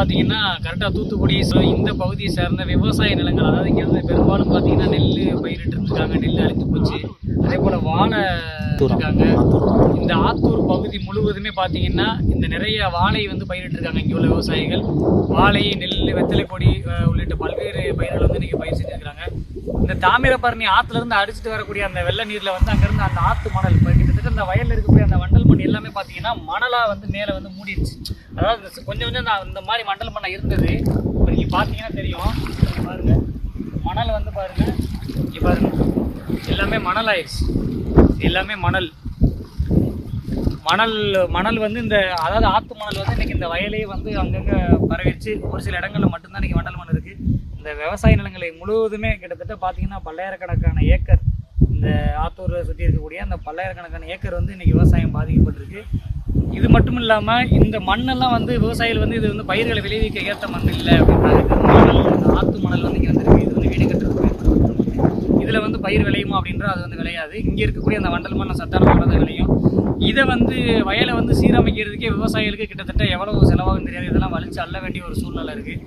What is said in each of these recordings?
பார்த்தீங்கன்னா கரெக்டாக தூத்துக்குடி இந்த பகுதியை சேர்ந்த விவசாய நிலங்கள் அதாவது இங்கே வந்து பெரும்பாலும் பார்த்தீங்கன்னா நெல் பயிரிட்டு இருக்காங்க நெல் அழிஞ்சு போச்சு. அதே போல் வாழை இருக்காங்க. இந்த ஆத்தூர் பகுதி முழுவதுமே பார்த்தீங்கன்னா இந்த நிறைய வாழை வந்து பயிரிட்டு இருக்காங்க இங்கே உள்ள விவசாயிகள். வாழை நெல் வெத்தலை கொடி உள்ளிட்ட பல்வேறு பயிர்கள் வந்து இன்னைக்கு பயிர் செஞ்சிருக்காங்க இந்த தாமிரபரணி ஆத்துல இருந்து அடிச்சிட்டு வரக்கூடிய அந்த வெள்ள நீர்ல வந்து அங்கேருந்து அந்த ஆத்து மணல் இப்போ கிட்டத்தட்ட இந்த வயல்ல இருக்கக்கூடிய அந்த வண்டல் மண் எல்லாமே பார்த்தீங்கன்னா மணலா வந்து மேலே வந்து மூடிடுச்சு. அதாவது இந்த கொஞ்சம் கொஞ்சம் இந்த- இந்த மாதிரி மண்டல் மண்ணா இருந்தது. இப்போ நீங்க பார்த்தீங்கன்னா தெரியும். பாருங்கள் பாருங்க. மணல் வந்து பாருங்க. இங்க பாருங்க. எல்லாமே மணல் ஆயிடுச்சு எல்லாமே மணல். மணல் மணல் வந்து இந்த அதாவது ஆத்து மணல் வந்து இன்னைக்கு இந்த வயலே வந்து அங்கங்கே பரவிடுச்சு. ஒரு சில இடங்களில் மட்டும்தான் இன்னைக்கு மணல் மண் இந்த விவசாய நிலங்களை முழுவதுமே கிட்டத்தட்ட பார்த்தீங்கன்னா பல்லாயிரக்கணக்கான ஏக்கர் இந்த ஆத்தூரை சுற்றி இருக்கக்கூடிய அந்த பல்லாயிரக்கணக்கான ஏக்கர் வந்து இன்றைக்கி விவசாயம் பாதிக்கப்பட்டிருக்கு. இது மட்டும் இல்லாமல் இந்த மண்ணெல்லாம் வந்து விவசாயிகள் வந்து இது வந்து பயிர்களை விளைவிக்க ஏற்ற மண் இல்லை அப்படின்றாங்க. ஆற்று மணல் ஆத்து மணல் வந்து இங்கே வந்துருக்கு இது வந்து வீடு கட்டுறதுக்கு பயன்படுத்தப்பட்ட மண் இதில் வந்து பயிர் விளையுமா அப்படின்றது அது வந்து விளையாது. இங்கே இருக்கக்கூடிய அந்த வண்டல் மண்ணை சத்தான மண்ணை விளையும். இதை வந்து வயலை வந்து சீரமைக்கிறதுக்கே விவசாயிகளுக்கு கிட்டத்தட்ட எவ்வளவு செலவாகும் தெரியாது. இதெல்லாம் வலிச்சு அள்ள வேண்டிய ஒரு சூழ்நிலை இருக்குது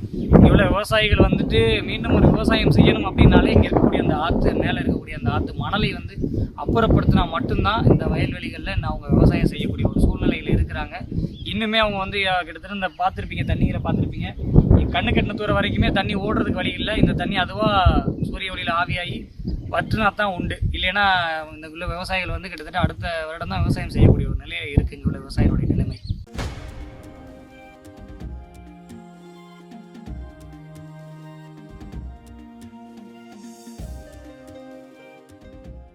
இவ்வளோ விவசாயிகள் வந்துட்டு மீண்டும் ஒரு விவசாயம் செய்யணும் அப்படின்னாலே இங்கே இருக்கக்கூடிய அந்த ஆற்று மேலே இருக்கக்கூடிய அந்த ஆற்று மணலை வந்து அப்புறப்படுத்தினா மட்டும்தான் இந்த வயல்வெளிகளில் நான் அவங்க விவசாயம் செய்யக்கூடிய ஒரு சூழ்நிலையில் இருக்கிறாங்க. இன்னுமே அவங்க வந்து கிட்டத்தட்ட இந்த பார்த்துருப்பீங்க தண்ணீரை பார்த்துருப்பீங்க கண்ணு கட்டின தூரம் வரைக்குமே தண்ணி ஓடுறதுக்கு வழி இல்லை. இந்த தண்ணி அதுவாக சூரிய ஒளியில் ஆவியாகி வற்றினா தான் உண்டு. இல்லைன்னா இந்த உள்ள விவசாயிகள் வந்து கிட்டத்தட்ட அடுத்த வருடம் தான் விவசாயம் செய்யக்கூடிய ஒரு நிலையில் இருக்குது இங்கே உள்ள விவசாயிகளுடைய நிலைமை.